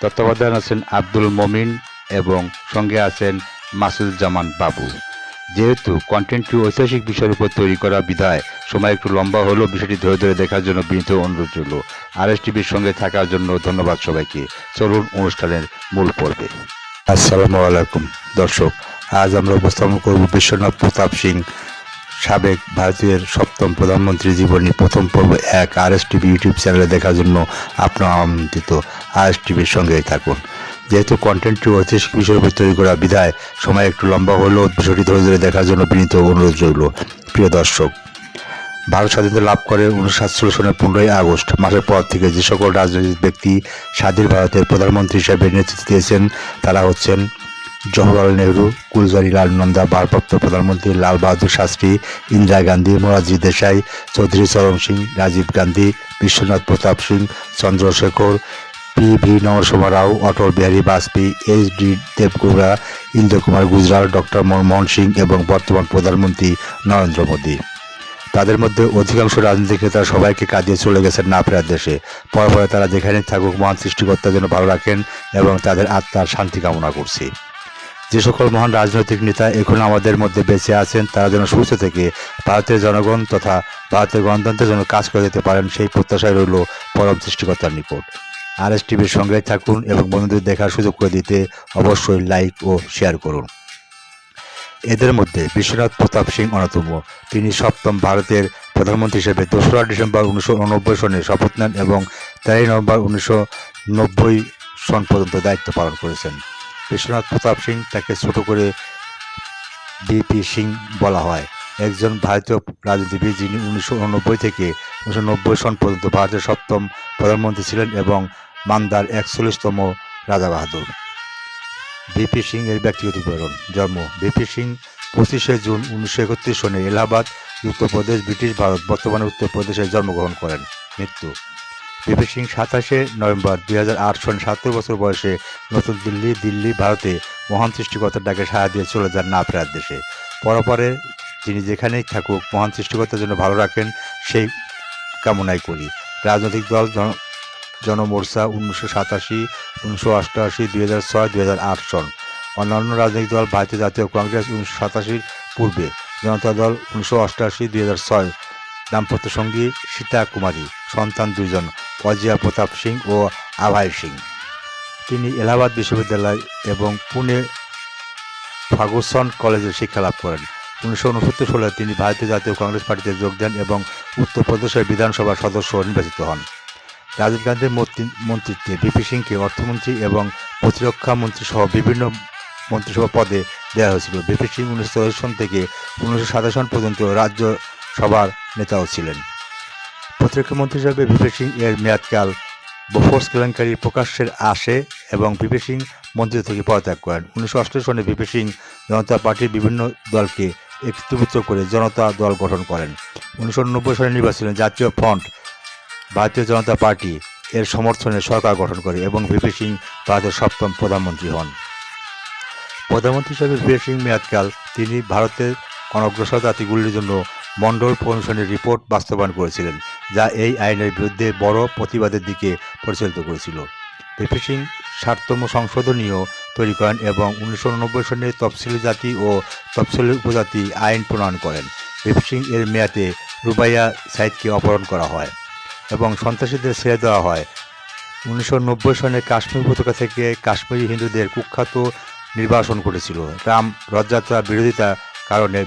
তত্ত্বাবধান আছেন আব্দুল মমিন এবং সঙ্গে আছেন মাসুদ জামান বাবু। যেহেতু কন্টেন্টটি ঐতিহাসিক বিষয়ের উপর তৈরি করা বিধায় সময় একটু লম্বা হলেও বিষয়টি ধরে ধরে দেখার জন্য বিনীত অনুরোধ রইল। আর এস টিভির সঙ্গে থাকার জন্য ধন্যবাদ সবাইকে। চলুন অনুষ্ঠানের মূল পর্বে। আসসালামু আলাইকুম, দর্শক। আজ আমরা উপস্থাপন করব বিশ্বনাথ প্রতাপ সিং সাবেক ভারতীয় সপ্তম প্রধানমন্ত্রী জীবনী প্রথম পর্ব এক আর এস টিভি ইউটিউব চ্যানেলে দেখার জন্য আপনার আমন্ত্রিত আর এস টিভির সঙ্গেই থাকুন। যেহেতু কন্টেন্টটি ঐতিহাসিক বিষয়ের তৈরি করা বিধায় সময় একটু লম্বা হলেও বিষয়টি ধরে ধরে দেখার জন্য বিনীত অনুরোধ রইল। প্রিয় দর্শক, ভারত স্বাধীনতা লাভ করে উনিশশো সাতচল্লিশ সনের পনেরোই আগস্ট, মাসের পর থেকে যে সকল রাজনৈতিক ব্যক্তি স্বাধীন ভারতের প্রধানমন্ত্রী হিসেবে নেতৃত্ব দিয়েছেন, তারা হচ্ছেন জওহরলাল নেহরু গুলজারিলাল নন্দা, ভারপ্রাপ্ত প্রধানমন্ত্রী Lal Bahadur Shastri, Indira Gandhi, Morarji Desai, Chaudhary Charan Singh, Rajiv Gandhi, Vishwanath Pratap Singh, Chandrashekhar, P V Narasimha Rao, Atal Bihari Vajpayee, H D Deve Gowda Inder Kumar Gujral, doctor Manmohan Singh এবং বর্তমান প্রধানমন্ত্রী নরেন্দ্র মোদী। তাদের মধ্যে অধিকাংশ রাজনৈতিক নেতা সবাইকে কাঁদিয়ে চলে গেছেন না ফেরার দেশে পরে পরে তারা যেখানে থাকুক, মহান সৃষ্টিকর্তা যেন ভালো রাখেন এবং তাদের আত্মার শান্তি কামনা করছি। যে সকল মহান রাজনৈতিক নেতা এখন আমাদের মধ্যে বেঁচে আছেন, তারা যেন সুস্থ থেকে ভারতের জনগণ তথা ভারতের গণতন্ত্রের জন্য কাজ করে যেতে পারেন, সেই প্রত্যাশায় রইল পরম সৃষ্টিকর্তার নিকট। আর এস টিভির সঙ্গে থাকুন এবং বন্ধুদের দেখার সুযোগ করে দিতে অবশ্যই লাইক ও শেয়ার করুন। এদের মধ্যে বিশ্বনাথ প্রতাপ সিং অন্যতম। তিনি সপ্তম ভারতের প্রধানমন্ত্রী হিসেবে দোসরা ডিসেম্বর উনিশশো সনে শপথ নেন এবং তেরোই নভেম্বর উনিশশো নব্বই সন পর্যন্ত দায়িত্ব পালন করেছেন। বিশ্বনাথ প্রতাপ সিং তাকে ছোট করে বিপি সিং বলা হয়। একজন ভারতীয় রাজনীতিবিদ যিনি উনিশশো উননব্বই থেকে উনিশশো নব্বই সন পর্যন্ত ভারতের সপ্তম প্রধানমন্ত্রী ছিলেন এবং মান্দার একচল্লিশতম রাজা বাহাদুর। বিপি সিং এর ব্যক্তিগত বিবরণ, জন্ম বিপি সিং পঁচিশে জুন উনিশশো একত্রিশ সনে এলাহাবাদ, উত্তরপ্রদেশ, ব্রিটিশ ভারত, বর্তমানে উত্তরপ্রদেশে জন্মগ্রহণ করেন। মৃত্যু ভিপি সিং সাতাশে নভেম্বর দুই সনে সাতাত্তর বছর বয়সে নতুন দিল্লি দিল্লি, ভারতে মহান সৃষ্টিকর্তার ডাকে সাড়া দিয়ে চলে যান না ফেরার দেশে। পরপরে যিনি যেখানেই থাকুক, মহান সৃষ্টিকর্তার জন্য ভালো রাখেন সেই কামনাই করি। রাজনৈতিক দল জন- জনমোর্চা উনিশশো সাতাশি, উনিশশো অষ্টআশি, দুই হাজার ছয় হাজার আট সন। অন্যান্য রাজনৈতিক দল, ভারতীয় জাতীয় কংগ্রেস উনিশশো সাতাশির পূর্বে। জনতা দল উনিশশো অষ্টআশি, দুই হাজার ছয়। দাম্পত্য সঙ্গী সীতা কুমারী, সন্তান দুইজন। অজিয়া প্রতাপ সিং ও আভাই সিং। তিনি এলাহাবাদ বিশ্ববিদ্যালয় এবং পুনে ফাগুসন কলেজে শিক্ষালাভ করেন। উনিশশো উনসত্তর সালে তিনি ভারতীয় জাতীয় কংগ্রেস পার্টিতে যোগ দেন এবং উত্তরপ্রদেশের বিধানসভার সদস্য নির্বাচিত হন। রাজীব গান্ধীর মন্ত্রী- মন্ত্রিত্বে বিপি সিংকে অর্থমন্ত্রী এবং প্রতিরক্ষা মন্ত্রী সহ বিভিন্ন মন্ত্রিসভা পদে দেওয়া হয়েছিল। বিপি সিং উনিশশো চল্লিশ সন থেকে উনিশশো সাতাশ সন পর্যন্ত রাজ্যসভার নেতাও ছিলেন। প্রতিরক্ষা মন্ত্রী হিসেবে বিপি সিং এর মেয়াদকাল। বফোর্স কেলেঙ্কারি প্রকাশ্যের আসে এবং বিপি সিং মন্ত্রী থেকে পদত্যাগ করেন। উনিশশো অষ্টাশি সনে বিপি সিং জনতা পার্টির বিভিন্ন দলকে একত্রিত করে জনতা দল গঠন করেন। উনিশশো নব্বই সালে নির্বাচনে জাতীয় ফ্রন্ট ভারতীয় জনতা পার্টি এর সমর্থনে সরকার গঠন করে এবং ভিপি সিং ভারতের সপ্তম প্রধানমন্ত্রী হন। প্রধানমন্ত্রী হিসেবে ভিপি সিং মেয়াদকাল তিনি ভারতের অনগ্রসর জাতিগুলির জন্য মন্ডল কমিশনের রিপোর্ট বাস্তবায়ন করেছিলেন। যা এই আইনের বিরুদ্ধে বড় প্রতিবাদের দিকে পরিচালিত করেছিল। ভিপি সিং ষাটতম সংশোধনীয় তৈরি করেন এবং উনিশশো উননব্বই সনে তফসিলি জাতি ও তফসিলি উপজাতি আইন প্রণয়ন করেন। ভিপি এর মেয়াদে রুবাইয়া সাইদকে অপহরণ করা হয় এবং সন্ত্রাসীদের ছেড়ে দেওয়া হয়। উনিশশো নব্বই সনে কাশ্মীর উপত্যকা থেকে কাশ্মীরি হিন্দুদের কুখ্যাত নির্বাসন করেছিল রাম রথযাত্রা বিরোধিতার কারণে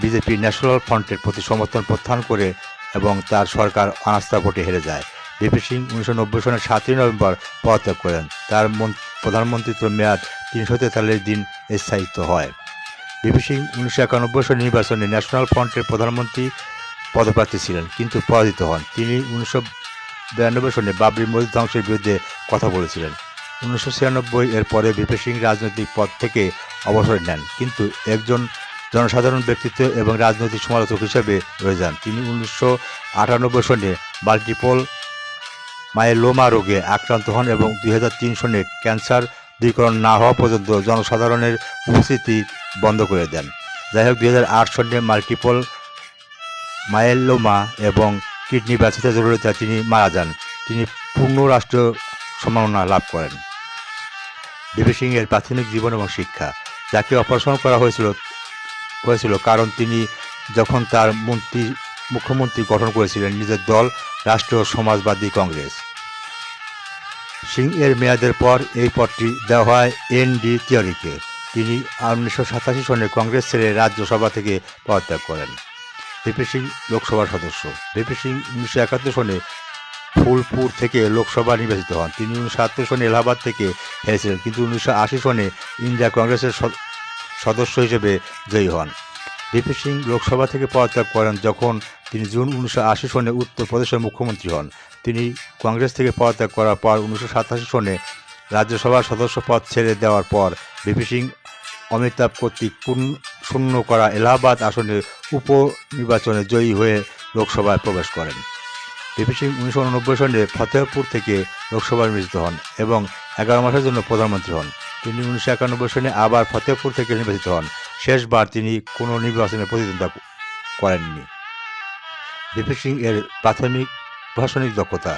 বিজেপি ন্যাশনাল ফ্রন্টের প্রতি সমর্থন প্রত্যাহার করে এবং তার সরকার অনাস্থা ভোটে হেরে যায়। বিপি সিং উনিশশো নব্বই সনের সাতই নভেম্বর পদত্যাগ করেন। তার মন- প্রধানমন্ত্রীত্ব মেয়াদ তিনশো তেতাল্লিশ দিন স্থায়িত্ব হয়। বিপি সিং উনিশশো একানব্বই সনের নির্বাচনে ন্যাশনাল ফ্রন্টের প্রধানমন্ত্রী পদপ্রার্থী ছিলেন, কিন্তু পরাজিত হন। তিনি উনিশশো বিরানব্বই সনে বাবরি মসজিদ ধ্বংসের বিরুদ্ধে কথা বলেছিলেন। উনিশশো ছিয়ানব্বই এর পরে ভিপি সিং রাজনৈতিক পদ থেকে অবসর নেন, কিন্তু একজন জনসাধারণ ব্যক্তিত্ব এবং রাজনৈতিক সমালোচক হিসেবে রয়ে যান। তিনি উনিশশো আটানব্বই সনে মাল্টিপল মায়েলোমা রোগে আক্রান্ত হন এবং দুই তিন সনে ক্যান্সার দূরীকরণ না হওয়া পর্যন্ত জনসাধারণের উপস্থিতি বন্ধ করে দেন। যাই হোক, দুই হাজার আট সনে মাল্টিপল মায়েলোমা এবং কিডনি ব্যথিত জরুরিতা তিনি মারা যান। তিনি পূর্ণ রাষ্ট্রীয় সম্মাননা লাভ করেন। বিপি সিং এর প্রাথমিক জীবন এবং শিক্ষা, যাকে অপসারণ করা হয়েছিল হয়েছিল কারণ তিনি যখন তার মন্ত্রী, মুখ্যমন্ত্রী গঠন করেছিলেন, নিজের দল, রাষ্ট্রীয় সমাজবাদী কংগ্রেস। সিং এর মেয়াদের পর এই পদটি দেওয়া হয় এন ডি তিওয়ারিকে তিনি উনিশশো সাতাশি সনে কংগ্রেস ছেড়ে রাজ্যসভা থেকে পদত্যাগ করেন। ভিপি সিং লোকসভার সদস্য। ভিপি সিং উনিশশো একাত্তর সনে ফুলপুর থেকে লোকসভা নির্বাচিত হন। তিনি উনিশশো সাতাত্তর সনে এলাহাবাদ থেকে হেরেছিলেন। কিন্তু উনিশশো আশি সনে ইন্ডিয়া কংগ্রেসের সদস্য হিসেবে জয়ী হন। ভিপি সিং লোকসভা থেকে পদত্যাগ করেন যখন তিনি জুন উনিশশো আশি সনে উত্তরপ্রদেশের মুখ্যমন্ত্রী হন। তিনি কংগ্রেস থেকে পদত্যাগ করার পর উনিশশো সাতাশি সনে রাজ্যসভার সদস্য পদ ছেড়ে দেওয়ার পর ভিপি সিং অমিতাভ কর্তৃক শূন্য করা এলাহাবাদ আসনে উপনির্বাচনে জয়ী হয়ে লোকসভায় প্রবেশ করেন। ভিপি সিং উনিশশো উননব্বই সনে ফতেহপুর থেকে লোকসভা নির্বাচিত হন এবং এগারো মাসের জন্য প্রধানমন্ত্রী হন। তিনি উনিশশো একানব্বই সনে আবার ফতেহপুর থেকে নির্বাচিত হন। শেষবার তিনি কোনো নির্বাচনে প্রতিদ্বন্দ্বিতা করেননি। ভিপি সিং এর প্রাথমিক প্রশাসনিক দক্ষতা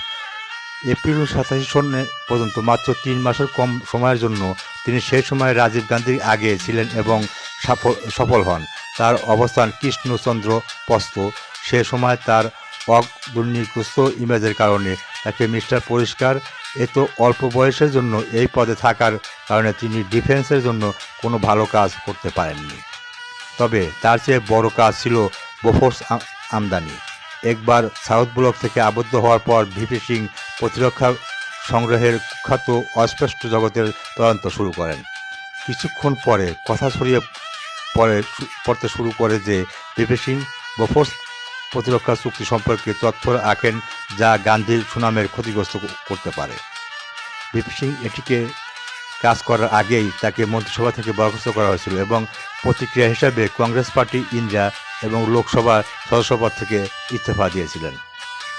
এপ্রিল সাতাশি সনে পর্যন্ত মাত্র তিন মাসের কম সময়ের জন্য তিনি সেই সময় রাজীব গান্ধীর আগে ছিলেন এবং সফল হন। তার অবস্থান কৃষ্ণচন্দ্র পস্ত। সে সময় তার অগ্রণীগ্রস্ত ইমেজের কারণে তাকে মিস্টার পরিষ্কার এত অল্প বয়সের জন্য এই পদে থাকার কারণে তিনি ডিফেন্সের জন্য কোনো ভালো কাজ করতে পারেননি। তবে তার চেয়ে বড় কাজ ছিল বোফোর্স আমদানি। একবার সাউথ ব্লক থেকে আবদ্ধ হওয়ার পর ভিপি সিং প্রতিরক্ষা সংগ্রহের কুখ্যাত অস্পষ্ট জগতের তদন্ত শুরু করেন। কিছুক্ষণ পরে কথা ছড়িয়ে পরে পড়তে শুরু করে যে ভিপি সিং বোফোর্স প্রতিরক্ষা চুক্তি সম্পর্কে তথ্য রাখেন যা গান্ধীর সুনামের ক্ষতিগ্রস্ত করতে পারে। ভিপি সিং এটিকে কাজ করার আগেই তাকে মন্ত্রিসভা থেকে বরখাস্ত করা হয়েছিল এবং প্রতিক্রিয়া হিসাবে কংগ্রেস পার্টি, ইন্ডিয়া এবং লোকসভা সদস্যপদ থেকে ইস্তফা দিয়েছিলেন।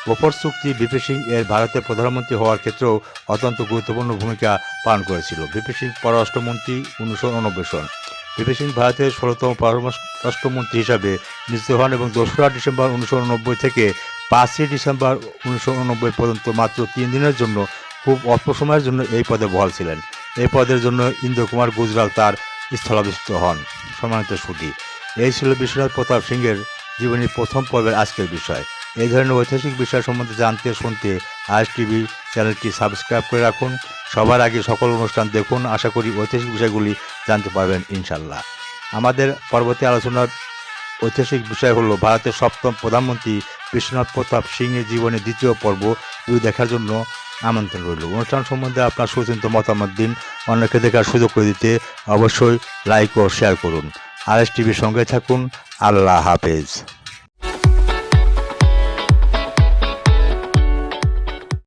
গোপর চুক্তি ভিপি সিং এর ভারতের প্রধানমন্ত্রী হওয়ার ক্ষেত্রেও অত্যন্ত গুরুত্বপূর্ণ ভূমিকা পালন করেছিল। ভিপি সিং পররাষ্ট্রমন্ত্রী উনিশশো উননব্বই সন ভিপি সিং ভারতের ষোলোতম পররাষ্ট্রমন্ত্রী হিসাবে নিযুক্ত হন এবং দোসরা ডিসেম্বর উনিশশো উননব্বই থেকে পাঁচই ডিসেম্বর উনিশশো উননব্বই পর্যন্ত মাত্র তিন দিনের জন্য খুব অল্প সময়ের জন্য এই পদে বহাল ছিলেন। এই পদের জন্য ইন্দ্র কুমার গুজরাল তার স্থলাভিষিক্ত হন। সম্মানিত সুদী এই ছিল বিশ্বনাথ প্রতাপ সিংয়ের জীবনের প্রথম পর্বের আজকের বিষয়। এই ধরনের ঐতিহাসিক বিষয় সম্বন্ধে জানতে, শুনতে আজ টিভি চ্যানেলটি সাবস্ক্রাইব করে রাখুন। সবার আগে সকল অনুষ্ঠান দেখুন। আশা করি ঐতিহাসিক বিষয়গুলি জানতে পারবেন ইনশাল্লাহ আমাদের পরবর্তী আলোচনার ঐতিহাসিক বিষয় হলো ভারতের সপ্তম প্রধানমন্ত্রী বিশ্বনাথ প্রতাপ সিংয়ের জীবনের দ্বিতীয় পর্ব। দুই দেখার জন্য আমন্ত্রণ রইল। অনুষ্ঠান সম্বন্ধে আপনার সুচিন্ত মতামত দিন। অন্যকে দেখার সুযোগ করে দিতে অবশ্যই লাইক ও শেয়ার করুন। আর এস টিভির সঙ্গে থাকুন। আল্লাহ হাফেজ।